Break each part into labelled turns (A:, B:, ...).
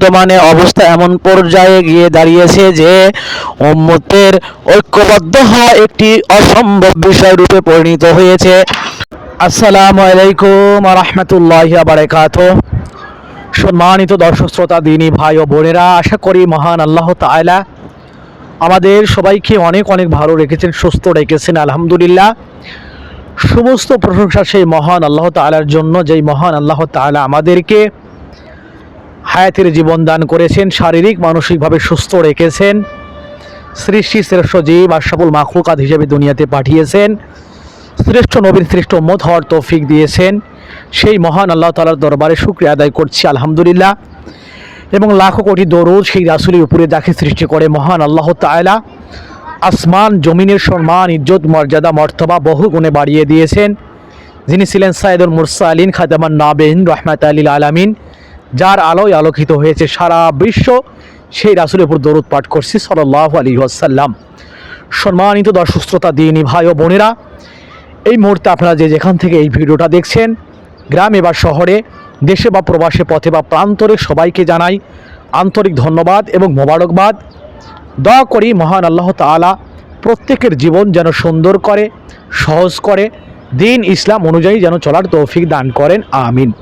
A: বর্তমানে অবস্থা এমন পর্যায়ে গিয়ে দাঁড়িয়েছে যে উম্মতের ঐক্যবদ্ধ হওয়া একটি অসম্ভব বিষয় রূপে পরিণত হয়েছে। আসসালামু আলাইকুম রহমতুল্লাহ বারাকাত। সম্মানিত দর্শক, শ্রোতা, দিনী ভাই ও বোনেরা, আশা করি মহান আল্লাহ তাআলা আমাদের সবাইকে অনেক অনেক ভালো রেখেছেন, সুস্থ রেখেছেন, আলহামদুলিল্লাহ। সমস্ত প্রশংসা সেই মহান আল্লাহ তাআলার জন্য, যেই মহান আল্লাহ তাআলা আমাদেরকে হায়াতের জীবন দান করেছেন, শারীরিক, মানসিকভাবে সুস্থ রেখেছেন। সৃষ্টি শ্রেষ্ঠ জীব আশাফুল মাখলুকাত হিসেবে দুনিয়াতে পাঠিয়েছেন। শ্রেষ্ঠ নবীর শ্রেষ্ঠ মত হওয়ার তৌফিক দিয়েছেন। সেই মহান আল্লাহ তালার দরবারে শুক্রিয়া আদায় করছি, আলহামদুলিল্লাহ। এবং লাখো কোটি দরুদ সেই রাসুলের উপরে যাকে সৃষ্টি করে মহান আল্লাহ তাআলা আসমান, জমিনের সম্মান, ইজ্জত, মর্যাদা, মর্তবা বহু গুণে বাড়িয়ে দিয়েছেন। যিনি ছিলেন সাইদুল মুরসালিন খাতামান নাবিন রহমাত আলীল আলামিন। যার আলোয় আলোকিত হয়েছে সারা বিশ্ব, সেই রাসুলের উপর দরুদ পাঠ করছি সাল্লাহ আলী আসাল্লাম সম্মানিত দর্শক, শ্রোতা, দিনী ভাই ও বোনেরা, এই মুহূর্তে আপনারা যে যেখান থেকে এই ভিডিওটা দেখছেন, গ্রামে বা শহরে, দেশে বা প্রবাসে, পথে বা প্রান্তরে সবাইকে জানাই আন্তরিক ধন্যবাদ এবং মোবারকবাদ। দয়া করি মহান আল্লাহ তাআলা প্রত্যেকের জীবন যেন সুন্দর করে, সহজ করে, দিন ইসলাম অনুযায়ী যেন চলার তৌফিক দান করেন, আমিন।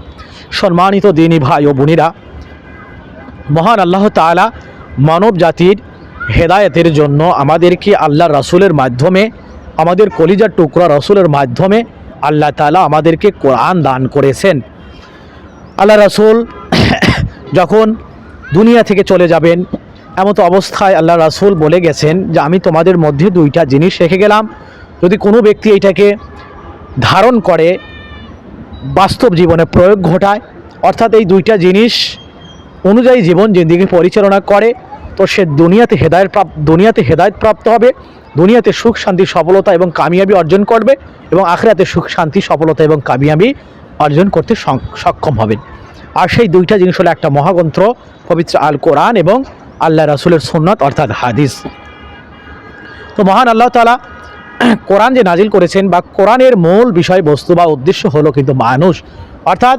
A: সম্মানিত দিনী ভাই ও বোনেরা, মহান আল্লাহ তাআলা মানব জাতির হেদায়তের জন্য আমাদেরকে আল্লাহ রাসূলের মাধ্যমে, আমাদের কলিজার টুকরা রসুলের মাধ্যমে আল্লাহ তাআলা আমাদেরকে কোরআন দান করেছেন। আল্লাহ রাসূল যখন দুনিয়া থেকে চলে যাবেন এমতো অবস্থায় আল্লাহ রাসূল বলে গেছেন যে, আমি তোমাদের মধ্যে দুইটা জিনিস রেখে গেলাম। যদি কোনো ব্যক্তি এইটাকে ধারণ করে বাস্তব জীবনে প্রয়োগ ঘটায়। অর্থাৎ এই দুইটা জিনিস অনুযায়ী জীবন জিন্দিগি পরিচালনা করে, তো সে দুনিয়াতে হেদায়ত প্রাপ্ত দুনিয়াতে হেদায়ত প্রাপ্ত হবে, দুনিয়াতে সুখ, শান্তি, সফলতা এবং কামিয়াবি অর্জন করবে এবং আখরাতে সুখ, শান্তি, সফলতা এবং কামিয়াবি অর্জন করতে সক্ষম হবেন আর সেই দুইটা জিনিস হলো একটা মহাগ্রন্থ, পবিত্র আল কোরআন এবং আল্লাহ রাসুলের সুন্নত অর্থাৎ হাদিস। তো মহান আল্লাহ তালা কোরআন যে নাজিল করেছেন বা কোরআনের মূল বিষয়বস্তু বা উদ্দেশ্য হলো কিন্তু মানুষ। অর্থাৎ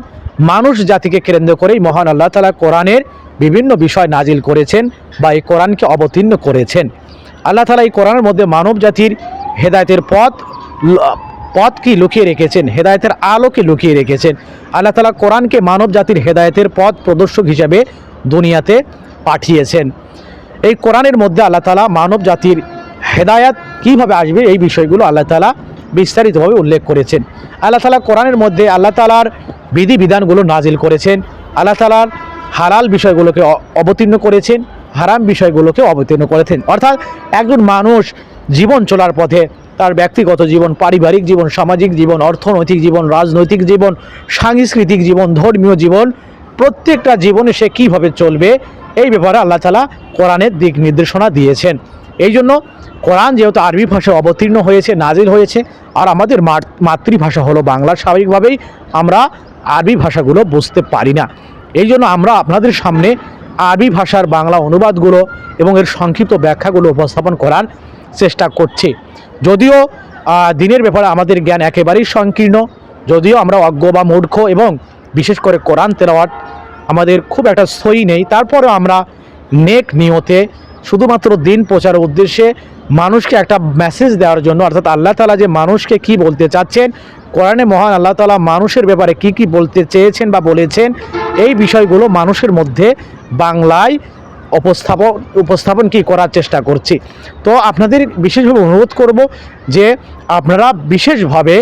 A: মানুষ জাতিকে কেন্দ্র করেই মহান আল্লাহ তালা কোরআনের বিভিন্ন বিষয় নাজিল করেছেন বা এই কোরআনকে অবতীর্ণ করেছেন। আল্লাহ তালা এই কোরআনের মধ্যে মানব জাতির হেদায়তের পথ পথ কি লুকিয়ে রেখেছেন? হেদায়তের আলোকে লুকিয়ে রেখেছেন? আল্লাহ তালা কোরআনকে মানব জাতির হেদায়তের পথ প্রদর্শক হিসাবে দুনিয়াতে পাঠিয়েছেন। এই কোরআনের মধ্যে আল্লাহ তালা মানব জাতির হেদায়াত কীভাবে আসবে এই বিষয়গুলো আল্লাহ তালা বিস্তারিতভাবে উল্লেখ করেছেন। আল্লাহ তালা কোরআনের মধ্যে আল্লাহ তালার বিধিবিধানগুলো নাজিল করেছেন। আল্লাহ তালার হালাল বিষয়গুলোকে অবতীর্ণ করেছেন, হারাম বিষয়গুলোকে অবতীর্ণ করেছেন। অর্থাৎ একজন মানুষ জীবন চলার পথে তার ব্যক্তিগত জীবন, পারিবারিক জীবন, সামাজিক জীবন, অর্থনৈতিক জীবন, রাজনৈতিক জীবন, সাংস্কৃতিক জীবন, ধর্মীয় জীবন, প্রত্যেকটা জীবনে সে কীভাবে চলবে, এই ব্যাপারে আল্লাহ তালা কোরআনের দিক নির্দেশনা দিয়েছেন। এই জন্য কোরআন যেহেতু আরবি ভাষায় অবতীর্ণ হয়েছে, নাজিল হয়েছে, আর আমাদের মাত- মাতৃভাষা হলো বাংলা, স্বাভাবিকভাবেই আমরা আরবি ভাষাগুলো বুঝতে পারি না। এই জন্য আমরা আপনাদের সামনে আরবি ভাষার বাংলা অনুবাদগুলো এবং এর সংক্ষিপ্ত ব্যাখ্যাগুলো উপস্থাপন করার চেষ্টা করছি। যদিও দিনের ব্যাপারে আমাদের জ্ঞান একেবারেই সংকীর্ণ, যদিও আমরা অজ্ঞ বা মূর্খ এবং বিশেষ করে কোরআন তেলাওয়াত আমাদের খুব একটা সই নেই, তারপরেও আমরা নেক নিয়তে শুধুমাত্র দিন প্রচার উদ্দেশ্যে মানুষকে একটা মেসেজ দেওয়ার জন্য, অর্থাৎ আল্লাহ তালা যে মানুষকে কি বলতে চাচ্ছেন, কোরআনে মহান আল্লাহ তালা মানুষের ব্যাপারে কি কি বলতে চেয়েছেন বা বলেছেন, এই বিষয়গুলো মানুষের মধ্যে বাংলায় উপস্থাপন উপস্থাপন কি করার চেষ্টা করছি। তো আপনাদের বিশেষভাবে অনুরোধ করব যে আপনারা বিশেষভাবে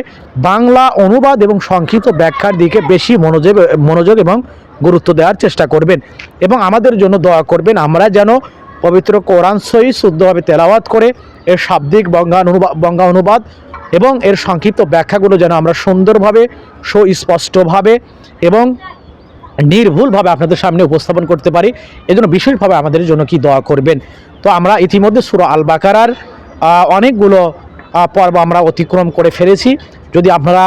A: বাংলা অনুবাদ এবং সংক্ষিপ্ত ব্যাখ্যার দিকে বেশি মনোযোগ মনোযোগ এবং গুরুত্ব দেওয়ার চেষ্টা করবেন এবং আমাদের জন্য দয়া করবেন, আমরা যেন পবিত্র কোরআন সহি, শুদ্ধভাবে তেলাওয়াত করে এর শাব্দিক বঙ্গা অনুবাদ বঙ্গা অনুবাদ এবং এর সংক্ষিপ্ত ব্যাখ্যাগুলো যেন আমরা সুন্দরভাবে, সুস্পষ্টভাবে এবং নির্ভুলভাবে আপনাদের সামনে উপস্থাপন করতে পারি, এজন্য বিশেষভাবে আমাদের জন্য কি দোয়া করবেন। তো আমরা ইতিমধ্যে সুরা আল বাকারার অনেকগুলো পর্ব আমরা অতিক্রম করে ফেলেছি। যদি আপনারা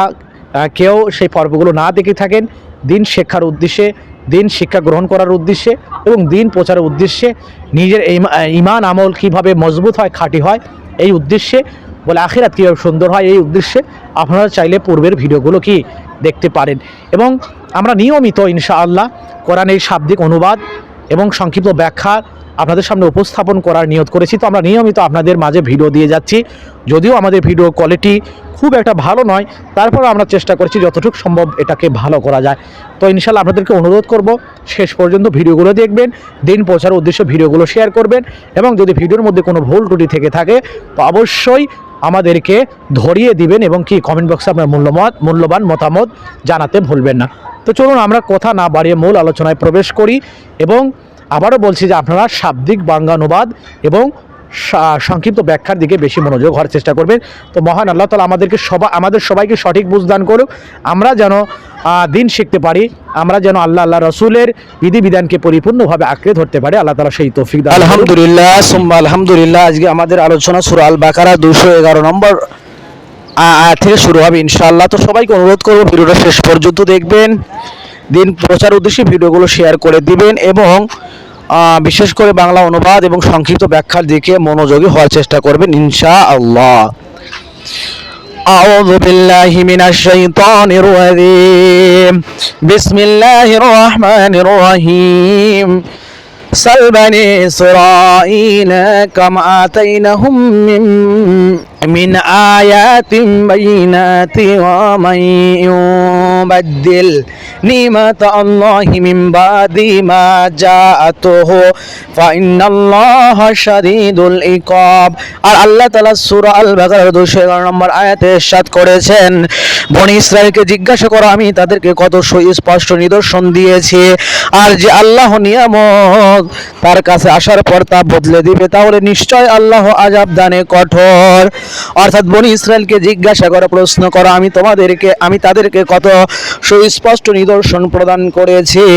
A: কেউ সেই পর্বগুলো না দেখে থাকেন, দিন শেখার উদ্দেশ্যে দিন শিক্ষা গ্রহণ করার উদ্দেশ্যে এবং দিন প্রচারের উদ্দেশ্যে নিজের ইমা- ইমান আমল কীভাবে মজবুত হয়, খাঁটি হয়, এই উদ্দেশ্যে বলে আখিরাত কীভাবে সুন্দর হয়, এই উদ্দেশ্যে আপনারা চাইলে পূর্বের ভিডিওগুলো কি দেখতে পারেন। এবং আমরা নিয়মিত ইনশাআল্লাহ কোরআন এই শাব্দিক অনুবাদ এবং সংক্ষিপ্ত ব্যাখ্যা আপনাদের সামনে উপস্থাপন করার নিয়ত করেছি। তো আমরা নিয়মিত আপনাদের মাঝে ভিডিও দিয়ে যাচ্ছি। যদিও আমাদের ভিডিও কোয়ালিটি খুব একটা ভালো নয় তারপর আমরা চেষ্টা করছি যতটুকু সম্ভব এটাকে ভালো করা যায়। তো ইনশাল্লাহ আপনাদেরকে অনুরোধ করব, শেষ পর্যন্ত ভিডিওগুলো দেখবেন, দিন পৌঁছার উদ্দেশ্যে ভিডিওগুলো শেয়ার করবেন এবং যদি ভিডিওর মধ্যে কোনো ভুল ত্রুটি থেকে থাকে, তো অবশ্যই আমাদেরকে ধরিয়ে দিবেন এবং কি কমেন্ট বক্সে আপনার মূল্যমত, মূল্যবান মতামত জানাতে ভুলবেন না। তো চলুন আমরা কথা না বাড়িয়ে মূল আলোচনায় প্রবেশ করি এবং আবারও বলছি যে আপনারা শাব্দিক বাঙ্গানুবাদ এবং সংক্ষিপ্ত ব্যাখ্যার দিকে বেশি মনোযোগ হওয়ার চেষ্টা করবেন। তো মহান আল্লাহ তালা আমাদেরকে সবাই আমাদের সবাইকে সঠিক বুঝদান করুক। আমরা যেন দিন শিখতে পারি, আমরা যেন আল্লাহ আল্লাহ রসুলের বিধিবিধানকে পরিপূর্ণভাবে আঁকড়ে ধরতে পারি। আল্লাহ তালা সেই তৌফিক দান।
B: আলহামদুলিল্লাহ, সুম্মা আলহামদুলিল্লাহ, আজকে আমাদের আলোচনা সুরা আল বাকারা দুশো এগারো নম্বর থেকে শুরু হবে ইনশাআল্লাহ। তো সবাইকে অনুরোধ করব, ভিডিওটা শেষ পর্যন্ত দেখবেন। দিন প্রচার উদ্দেশ্যে ভিডিওগুলো শেয়ার করে দিবেন এবং আহ, বিশেষ করে বাংলা অনুবাদ এবং সংক্ষিপ্ত ব্যাখ্যার দিকে মনোযোগী হওয়ার চেষ্টা করবেন ইনশা আল্লাহ أعوذ بالله من الشيطان الرجيم بسم الله الرحمن الرحيم سل بني إسرائيل كم آتينهم من من آيات بينات ومن يبدل نعمة الله من بعد ما جاءته فإن الله شديد العقاب আর আল্লাহ তাআলা সূরা আল বাকারার 211 নম্বর আয়াতে ইরশাদ করেছেন বনি ইসরায়েলকে জিজ্ঞাসা করো আমি তাদেরকে কত সুস্পষ্ট নিদর্শন দিয়েছি আর যে আল্লাহ নিয়ামত তার কাছে আসার পর তা বদলে দিবে। তাহলে নিশ্চয় আল্লাহ আজাব দানে কঠোর। অর্থাৎ বনি ইসরায়েলকে জিজ্ঞাসা করা, প্রশ্ন করা, আমি তোমাদেরকে, আমি তাদেরকে কত সুস্পষ্ট নিদর্শন প্রদান করেছি।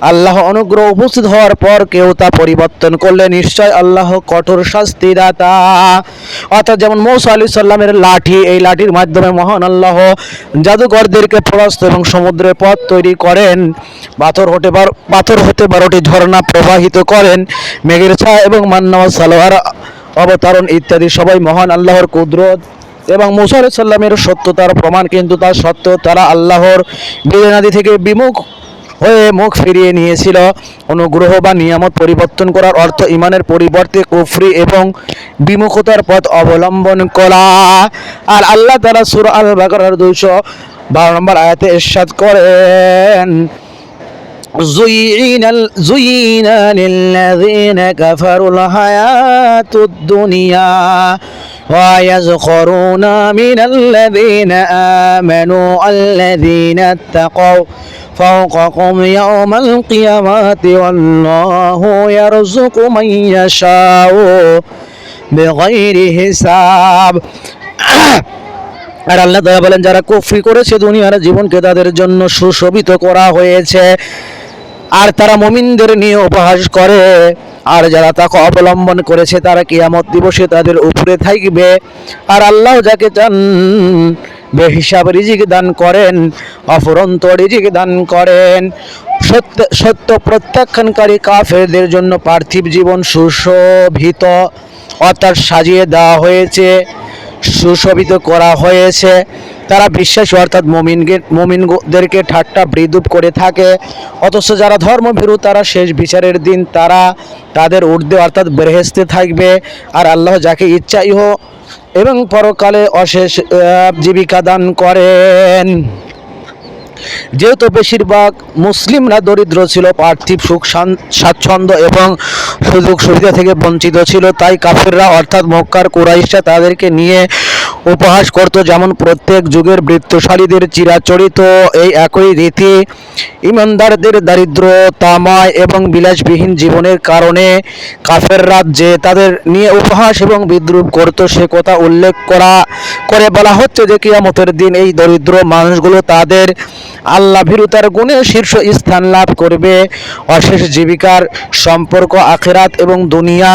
B: আল্লাহ অনুগ্রহ উপস্থিত হওয়ার পর কেউ তা পরিবর্তন করলে নিশ্চয় আল্লাহ কঠোর শাস্তি দাতা। অর্থাৎ যেমন মৌসা আলী সাল্লামের লাঠি, এই লাঠির মাধ্যমে মহান আল্লাহ জাদুঘরদেরকে পরাস্ত এবং সমুদ্রের পথ তৈরি করেন। পাথর হতে পাথর হতে বারোটি ঝর্ণা প্রবাহিত করেন। মেঘের ছায়া এবং মান্না, সালোয়ার অবতারণ ইত্যাদি সবাই মহান আল্লাহর কুদরত। এবং মুসা আলাইহিস সাল্লামের সত্যতার প্রমাণ কিন্তু তার সত্ত্বেও তারা আল্লাহর বিধানাদি থেকে বিমুখ হয়ে মুখ ফিরিয়ে নিয়েছিল। অনুগ্রহ বা নিয়ামত পরিবর্তন করার অর্থ ইমানের পরিবর্তে কুফরি এবং বিমুখতার পথ অবলম্বন করা। আর আল্লাহ তারা সুর আল বাকার দুশো বারো নম্বর আয়াতে এরশাদ করেন زين ال- زين للذين كفروا الحياة الدنيا ويزخرون من الذين آمنوا الذين اتقوا فوقكم يوم القيامة والله يرزق من يشاء بغير حساب আর আল্লাহ তাআলা বলেন যারা কুফরি করেছে দুনিয়ার জীবনকে তাদের জন্য সুশোভিত করা হয়েছে আর তারা মমিনদের নিয়ে উপহাস করে। আর যারা তাকে অবলম্বন করেছে, তারা কিয়ামত দিবসে তাদের উপরে থাকবে। আর আল্লাহ যাকে চান, বেহিসাব রিজিক দান করেন, অফুরন্ত রিজিক দান করেন। সত্য সত্য প্রত্যাখ্যানকারী কাফেরদের জন্য পার্থিব জীবন সুশোভিত। অর্থাৎ সাজিয়ে দেওয়া হয়েছে। সুশোভিত করা হয়েছে। তারা বিশ্বাস, অর্থাৎ মমিনকে মমিনদেরকে ঠাট্টা বৃদুপ করে থাকে। অথচ যারা ধর্মভীরু, তারা শেষ বিচারের দিন তারা তাদের ঊর্ধ্বে, অর্থাৎ বেহেস্তে থাকবে। আর আল্লাহ যাকে ইচ্ছাই ইহ এবং পরকালে অশেষ জীবিকা দান করেন। যেহেতু বেশিরভাগ মুসলিমরা দরিদ্র ছিল, পার্থিব সুখ স্বাচ্ছন্দ্য এবং সুযোগ সুবিধা থেকে বঞ্চিত ছিল, তাই কাফেররা অর্থাৎ মক্কার কুরাইশরা তাদেরকে নিয়ে উপহাস করত। যেমন প্রত্যেক যুগের বৃত্তশালীদের চিরাচরিত এই একই রীতি, ইমানদারদের দারিদ্র তামায় এবং বিলাসবিহীন জীবনের কারণে কাফেররা যে তাদের নিয়ে উপহাস এবং বিদ্রুপ করত, সে কথা উল্লেখ করা করে বলা হচ্ছে যে কিয়ামতের দিন এই দরিদ্র মানুষগুলো তাদের আল্লাহ ভীরুতার গুণে শীর্ষ স্থান লাভ করবে। অশেষ জীবিকার সম্পর্ক আখেরাত এবং দুনিয়া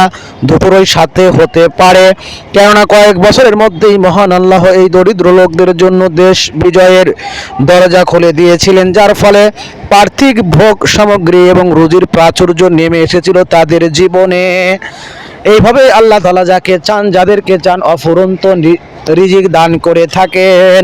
B: দুটোরই সাথে হতে পারে। কেননা কয়েক বছরের মধ্যেই মহান আল্লাহ এই দরিদ্র লোকদের জন্য দেশ বিজয়ের দরজা খুলে দিয়েছিলেন, যার ফলে পার্থিক ভোগ সামগ্রী এবং রুজির প্রাচুর্য নেমে এসেছিল তাদের জীবনে। এইভাবে আল্লাহ তালা যাকে চান, যাদেরকে চান, অফুরন্ত রিজিক দান করে থাকেন।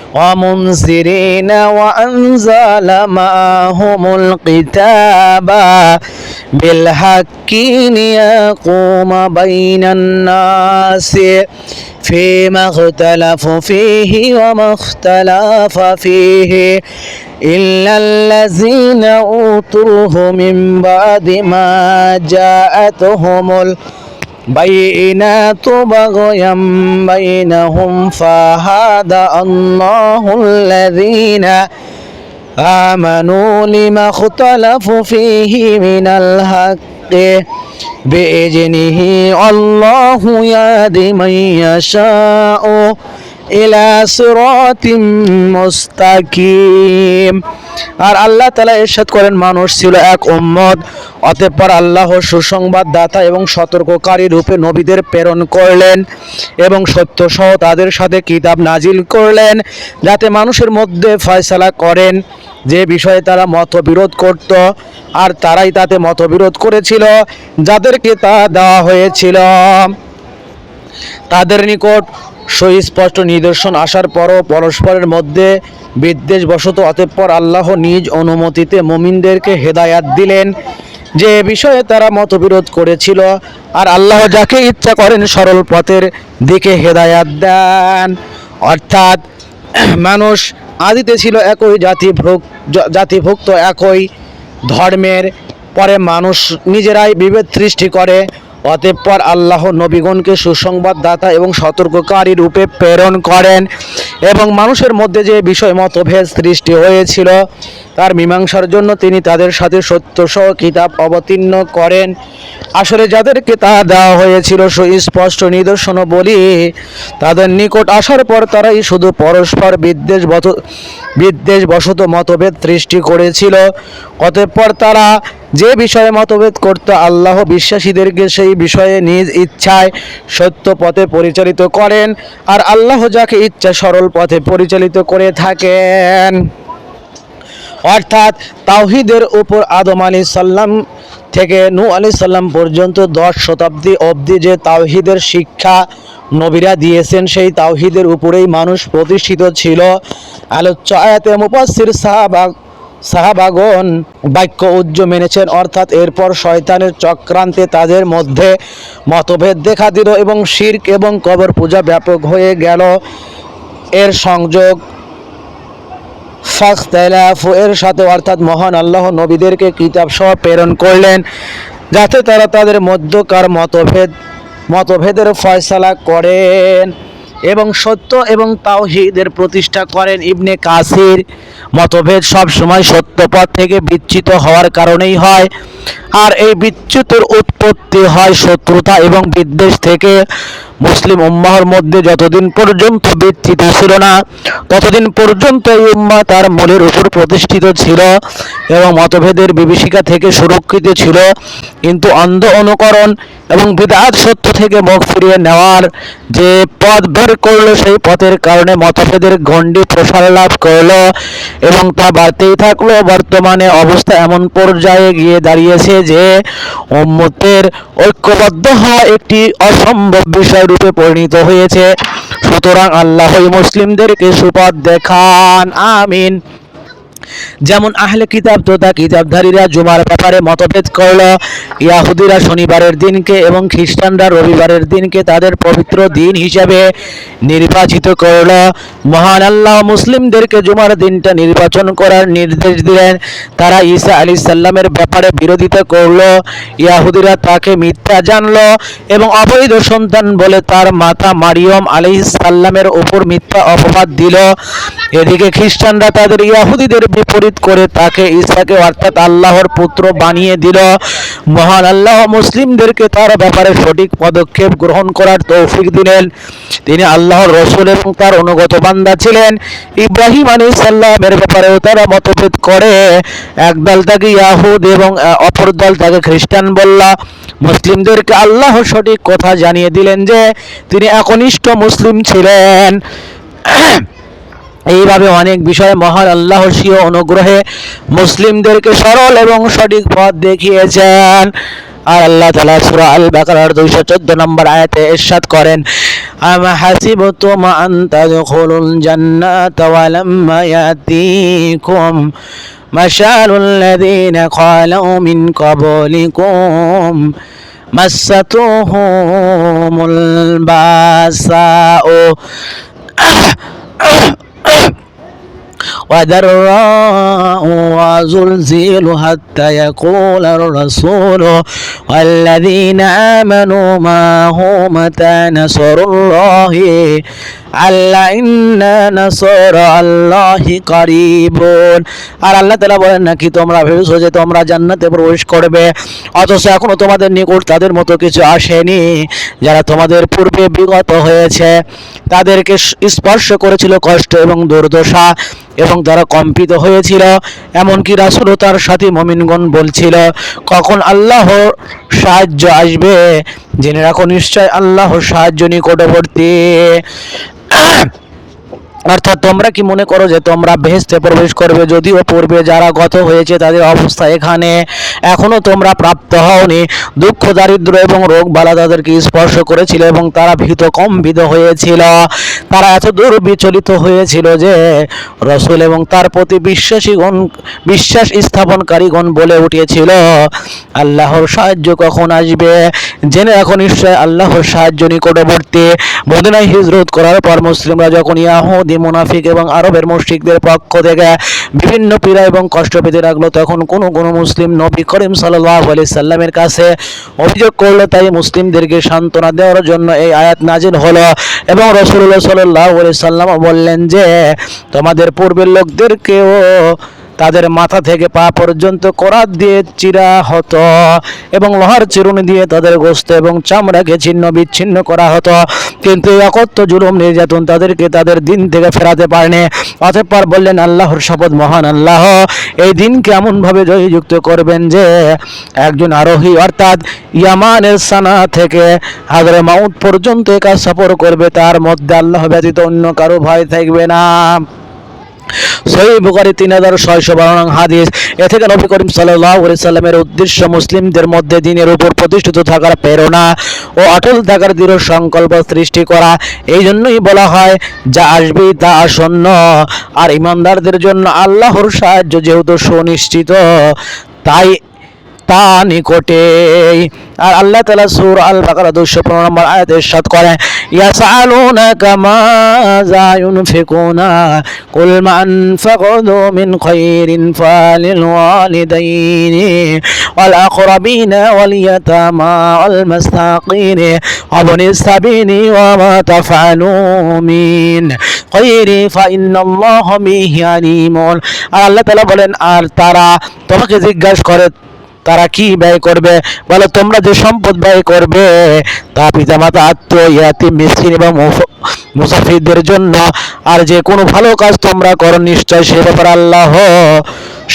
B: ومنذرين وأنزل معهم الكتاب بالحق ليقوم بين الناس فيما اختلفوا فيه وما اختلف فيه إلا الذين أوتوه من بعد ما جاءتهم البينات بغيا بينهم فهدى الله الذين آمنوا لما اختلفوا فيه من الحق بإذنه والله يهدي من يشاء ইলা সিরাতিম আর আল্লাহ তালা এরশাদ করেন, মানুষ ছিল এক উম্মদ অতঃপর আল্লাহ সুসংবাদদাতা এবং সতর্ককারী রূপে নবীদের প্রেরণ করলেন এবং সত্যসহ তাদের সাথে কিতাব নাজিল করলেন, যাতে মানুষের মধ্যে ফয়সালা করেন। যে বিষয়ে তারা মতবিরোধ করত, আর তারাই তাতে মতবিরোধ করেছিল, যাদেরকে তা দেওয়া হয়েছিল। তাদের নিকট সুস্পষ্ট নিদর্শন আসার পরও পরস্পরের মধ্যে বিদ্বেষবশত অতঃপর আল্লাহ নিজ অনুমতিতে মুমিনদেরকে হেদায়াত দিলেন যে বিষয়ে তারা মতবিরোধ করেছিল আর আল্লাহ যাকে ইচ্ছা করেন সরল পথের দিকে হেদায়াত দেন। অর্থাৎ মানুষ আদিতে ছিল একই জাতিভুক জাতিভুক্ত একই ধর্মের, পরে মানুষ নিজেরাই বিভেদ সৃষ্টি করে অতঃপর আল্লাহ নবীগণকে সুসংবাদদাতা এবং সতর্ককারী রূপে প্রেরণ করেন এবং মানুষের মধ্যে যে বিষয় মতভেদ সৃষ্টি হয়েছিল, তার মীমাংসার জন্য তিনি তাদের সাথে সত্য সহ কিতাব অবতীর্ণ করেন। আসলে যাদেরকে তা দেওয়া হয়েছিল সুস্পষ্ট নিদর্শন বলি, তাদের নিকট আসার পর তারাই শুধু পরস্পর বিদ্বেষ বিদ্বেষ বশত মতভেদ সৃষ্টি করেছিল। অতঃপর তারা যে বিষয়ে মতভেদ করত আল্লাহ বিশ্বাসীদেরকে সেই বিষয়ে নিজ ইচ্ছায় সত্য পথে পরিচালিত করেন, আর আল্লাহ যাকে ইচ্ছা সরল পথে পরিচালিত করে থাকেন। অর্থাৎ তাওহিদের উপর আদম আলী সাল্লাম থেকে নু আলী সাল্লাম পর্যন্ত দশ শতাব্দী অবধি যে তাওহিদের শিক্ষা নবীরা দিয়েছেন, সেই তাওহিদের উপরেই মানুষ প্রতিষ্ঠিত ছিল। আলোচ্য আয়াতে মুপাসির সাহাবাগ সাহাবাগন বাক্য উজ্জ মেনেছেন, অর্থাৎ এরপর শয়তানের চক্রান্তে তাদের মধ্যে মতভেদ দেখা দিল এবং শির্ক এবং কবর পূজা ব্যাপক হয়ে গেল। এর সংযোগ এর সাথে অর্থাৎ মহান আল্লাহ নবীদেরকে কিতাব সহ প্রেরণ করলেন, যাতে তারা তাদের মধ্যকার মতভেদ, মতভেদের ফয়সালা করেন। এবং সত্য এবং তাওহিদের প্রতিষ্ঠা করেন ইবনে কাসির। মতভেদ সবসময় সত্য পথ থেকে বিচ্ছিত হওয়ার কারণেই হয়। আর এই বিচ্যুতের উৎপত্তি হয় শত্রুতা এবং বিদ্বেষ থেকে। মুসলিম উম্মাহর মধ্যে যতদিন পর্যন্ত বিচ্ছিত ছিল না, ততদিন পর্যন্ত এই উম্মা তার মূলের উপর প্রতিষ্ঠিত ছিল এবং মতভেদের বিভীষিকা থেকে সুরক্ষিত ছিল। কিন্তু অন্ধ অনুকরণ এবং বিদাত সত্য থেকে মুখ ফিরিয়ে নেওয়ার যে পথ বের করল, সেই পথের কারণে মতভেদের গণ্ডি প্রসার লাভ করল এবং তা বাড়তেই থাকল। বর্তমানে অবস্থা এমন পর্যায়ে গিয়ে দাঁড়িয়েছে যে উম্মতের ঐক্যবদ্ধ হওয়া একটি অসম্ভব বিষয় রূপে পরিণত হয়েছে। সুতরাং আল্লাহ মুসলিমদেরকে সুপথ দেখান। আমিন। যেমন আহলে কিতাব তোতা কিতাবধারীরা জুমার ব্যাপারে মতভেদ করল। ইয়াহুদিরা শনিবারের দিনকে এবং খ্রিস্টানরা রবিবারের দিনকে তাদের পবিত্র দিন হিসেবে নির্বাচিত করল। মহান আল্লাহ মুসলিমদেরকে জুমার দিনটা নির্বাচন করার নির্দেশ দিলেন। তারা ঈসা আলী সাল্লামের ব্যাপারে বিরোধিতা করল। ইয়াহুদিরা তাকে মিথ্যা জানলো এবং অবৈধ সন্তান বলে তার মাতা মারিয়ম আলী সাল্লামের উপর মিথ্যা অপবাদ দিল। এদিকে খ্রিস্টানরা তাদের ইয়াহুদিদের বিপরীত করে তাকে ঈসাকে অর্থাৎ আল্লাহর পুত্র বানিয়ে দিল। মহান আল্লাহ মুসলিমদেরকে তার ব্যাপারে সঠিক পদক্ষেপ গ্রহণ করার তৌফিক দিলেন। তিনি আল্লাহর রসুল এবং তার অনুগত বান্দা ছিলেন। ইব্রাহিম আলী সাল্লামের ব্যাপারেও তারা মতভেদ করে। একদল তাকে ইয়াহুদ এবং অপর দল তাকে খ্রিস্টান বললা। মুসলিমদেরকে আল্লাহ সঠিক কথা জানিয়ে দিলেন যে, তিনি একনিষ্ঠ মুসলিম ছিলেন। এইভাবে অনেক বিষয়ে মহান আল্লাহ সিও অনুগ্রহে মুসলিমদেরকে সরল এবং সঠিক পথ দেখিয়েছেন। আর আল্লাহ তালা সুরা আল বাকার দুইশো চোদ্দ নম্বর আয়াতে ইরশাদ করেন, আমা হাসিব তুম আন্তা যখুলুল জান্নাত ওয়ালাম্মা ইয়াতিকুম মাশালুল লাযীনা খালাউ মিন ক্বাবলিকুম মাসাতুহুমুল ও Ugh! وذراء وزلزلوا حتى يقول الرسول والذين آمنوا معه متى نصر الله আল্লাহ ইন্না নাসর আল্লাহি কারিবুন আর আল্লাহ তাআলা বলেন নাকি তোমরা ভেবেছো যে তোমরা জান্নাতে প্রবেশ করবে অথচ এখনো তোমাদের নিকট তাদের মতো কিছু আসেনি যারা তোমাদের পূর্বে বিগত হয়েছে তাদেরকে স্পর্শ করেছিল কষ্ট এবং দুর্দশা এবং তারা কম্পিত হয়েছিল, এমনকি রাসুল তার সাথে মমিনগণ বলছিল, কখন আল্লাহ সাহায্য আসবে? জেনে রাখো নিশ্চয় আল্লাহ সাহায্য নিকটবর্তী। অর্থাৎ তোমরা কি মনে করো যে তোমরা বেহেস্তে প্রবেশ করবে? যদিও পূর্বে যারা গত হয়েছে তাদের অবস্থা এখানে এখনও তোমরা প্রাপ্ত হওনি। দুঃখ দারিদ্র এবং রোগ বালা তাদেরকে স্পর্শ করেছিল এবং তারা ভীত কম্বিত হয়েছিল। তারা এত দূর বিচলিত হয়েছিল যে রসুল এবং তার প্রতি বিশ্বাসীগণ, বিশ্বাস স্থাপনকারীগণ বলে উঠিয়েছিল আল্লাহর সাহায্য কখন আসবে? জেনে এখন নিশ্চয়, আল্লাহর সাহায্য নিকটবর্তী মদিনায় হিজরত করার পর মুসলিমরা যখন ইয়াহুদি মুনাফিক এবং আরবের মুশরিকদের পক্ষ থেকে বিভিন্ন পীড়া এবং কষ্ট পেতে লাগল। তখন কোনো কোনো মুসলিম নবী করিম সাল্লাল্লাহু আলাইহি সাল্লামের কাছে অভিযোগ করল, তাই মুসলিমদেরকে সান্ত্বনা দেওয়ার জন্য এই আয়াত নাজিল হলো এবং রসুল্লাহ সাল্লাহ আলাইহি সাল্লাম বললেন যে, তোমাদের পূর্বের লোকদেরকেও তাদের মাথা থেকে পা পর্যন্ত করাত দিয়ে চিরা হতো এবং লোহার চিরুনি দিয়ে তাদের গোস্ত এবং চামড়াকে ছিন্ন বিচ্ছিন্ন করা হতো। কিন্তু একত্র জুলুম নির্যাতন তাদেরকে তাদের দিন থেকে ফেরাতে পারেনি। অতঃপর বললেন, আল্লাহর শপথ মহান আল্লাহ। এই দিনকে এমনভাবে জয়যুক্ত করবেন যে একজন আরোহী অর্থাৎ ইয়ামানের সানা থেকে হাজরে মাউত পর্যন্ত একা সফর করবে। তার মধ্যে আল্লাহ ব্যতীত অন্য কারও ভয় থাকবে না। সহি বুখারী তিন হাজার ছয়শো বারো নং হাদিস। এ থেকে নবী করিম আলাইহি সাল্লামের উদ্দেশ্য মুসলিমদের মধ্যে দিনের উপর প্রতিষ্ঠিত থাকার প্রেরণা ও অটল থাকার দৃঢ় সংকল্প সৃষ্টি করা। এই জন্যই বলা হয়, যা আসবে তা আসন্ন। আর ইমানদারদের জন্য আল্লাহর সাহায্য যেহেতু সুনিশ্চিত, তাই তা নিকটে আর আল্লাহ তালা সুর আল বাকারা দুশো পনেরো নম্বর আয়াতে সাত ইয়াসআলুনাকা মাযা ইউনফিকুনা কুল মা আনফাকতু মিন খাইরিন ফালিল ওয়ালিদাইনি ওয়াল আকরাবিনা ওয়াল ইয়াতামা ওয়াল মাসাকিন ওয়াবনি সাবিনি ওয়া মা তাফআলু মিন খাইরি ফাইন্নাল্লাহা বিহি আলিমুন আর আল্লাহ তাআলা বলেন, আর তারা তোমাকে জিজ্ঞাসা করে তারা কি ব্যয় করবে? বলে, তোমরা যে সম্পদ ব্যয় করবে, তা পিতামাতা আত্ম ইয়াতি মিসকিন এবং মুসাফিরদের জন্য। আর যে কোনো ভালো কাজ তোমরা করো, নিশ্চয় সে ব্যাপারে আল্লাহ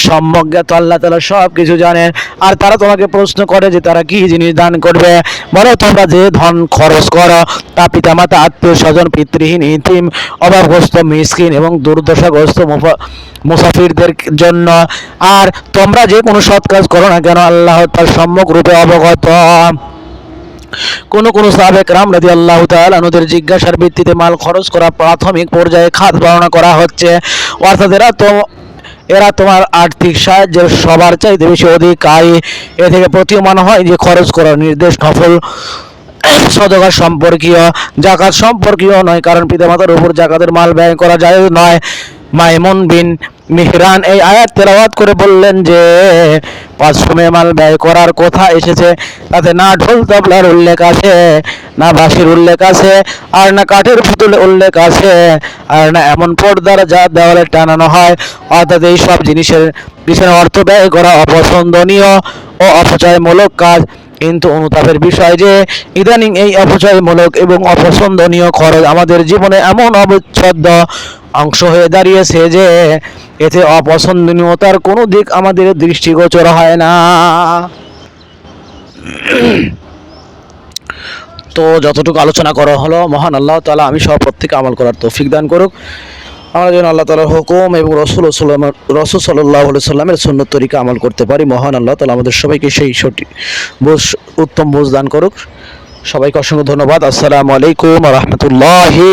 B: সম্যজ্ঞাত আল্লাহ তালা সব কিছু জানেন। আর তারা তোমাকে প্রশ্ন করে যে তারা কি জিনিস দান করবে? বলো তোমরা যে ধন খরচ করো, তা পিতামাতা আত্মীয় স্বজন পিতৃহীন, ইতিম, অভাবগ্রস্ত, মিসকিন এবং দুর্দশাগ্রস্ত মুসাফিরদের জন্য। আর তোমরা যে কোনো সৎ কাজ করো না কেন, আল্লাহ তার সম্যক রূপে অবগত। কোন কোন সাবেক রাম রাজি আল্লাহ তালুদের জিজ্ঞাসার ভিত্তিতে মাল খরচ করা প্রাথমিক পর্যায়ে খাত বর্ণনা করা হচ্ছে। অর্থাৎ এরা তো এরা তোমার আর্থিক সাহায্যের সবার চাইতে বেশি অধিক আয়। এ থেকে প্রতীয়মান হয় যে খরচ করার নির্দেশ সফল সদকা সম্পর্কীয়। জাকাত সম্পর্কীয় নয়, কারণ পিতামাতার উপর জাকাতের মাল ব্যয় করা যায় নয়। মাইমুন বিন মিহরান এই আয়াত তেলাওয়াত করে বললেন যে পাঁচ মাল ব্যয় করার কথা এসেছে। তাতে না ঢোল তবলার উল্লেখ আছে, না বাঁশির উল্লেখ আছে, আর না কাঠের পুতুলের উল্লেখ আছে, আর না এমন পর্দার যা দেওয়ালে টানানো হয়। অর্থাৎ এই সব জিনিসের পিছনে অর্থ ব্যয় করা অপছন্দনীয় ও অপচয়মূলক কাজ। কিন্তু অনুতাপের বিষয় যে, ইদানিং এই অপচয়মূলক এবং অপছন্দনীয় খরচ আমাদের জীবনে এমন অবিচ্ছেদ্য অংশ হয়ে দাঁড়িয়েছে যে এতে অপছন্দনীয়তার কোনো দিক আমাদের দৃষ্টিগোচর হয় না। তো যতটুকু আলোচনা করা হলো, মহান আল্লাহ তালা আমি সব প্রত্যেকে আমল করার তৌফিক দান করুক। আমরা যেন আল্লাহ তালার হুকুম এবং রসুল রসুল সাল্লাহ সাল্লামের সুন্নত তরিকা আমল করতে পারি। মহান আল্লাহ তালা আমাদের সবাইকে সেই সঠিক বোঝ, উত্তম বোঝ দান করুক। সবাইকে অসংখ্য ধন্যবাদ। আসসালামু আলাইকুম রহমতুল্লাহি